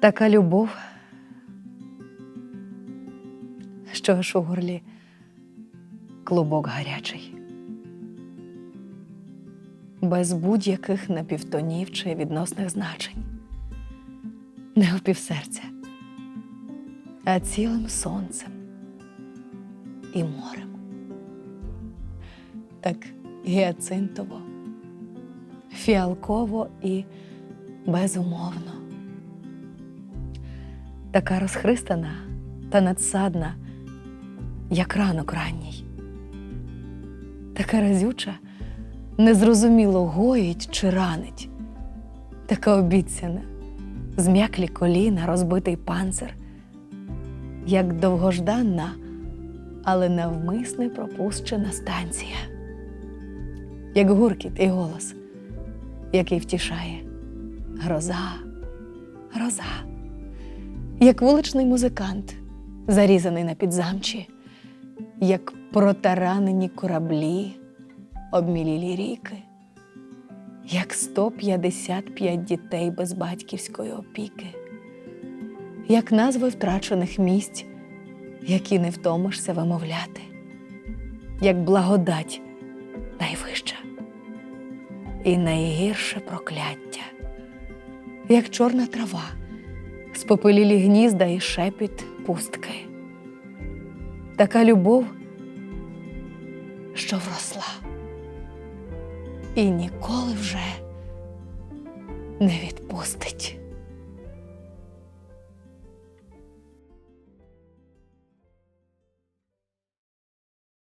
Така любов, що аж у горлі клубок гарячий. Без будь-яких напівтонів чи відносних значень. Не опівсерця, а цілим сонцем і морем. Так гіацинтово, фіалково і безумовно. Така розхристана та надсадна, як ранок ранній. Така разюча, незрозуміло гоїть чи ранить, така обіцяна, зм'яклі коліна, розбитий панцир, як довгожданна, але навмисне пропущена станція, як гуркіт і голос, який втішає. Гроза, гроза, як вуличний музикант, зарізаний на підзамчі, як протаранені кораблі, обмілілі ріки, як 155 дітей без батьківської опіки, як назви втрачених місць, які не втомишся вимовляти, як благодать найвища і найгірше прокляття, як чорна трава, спопелілі гнізда і шепіт пустки. Така любов, що вросла і ніколи вже не відпустить.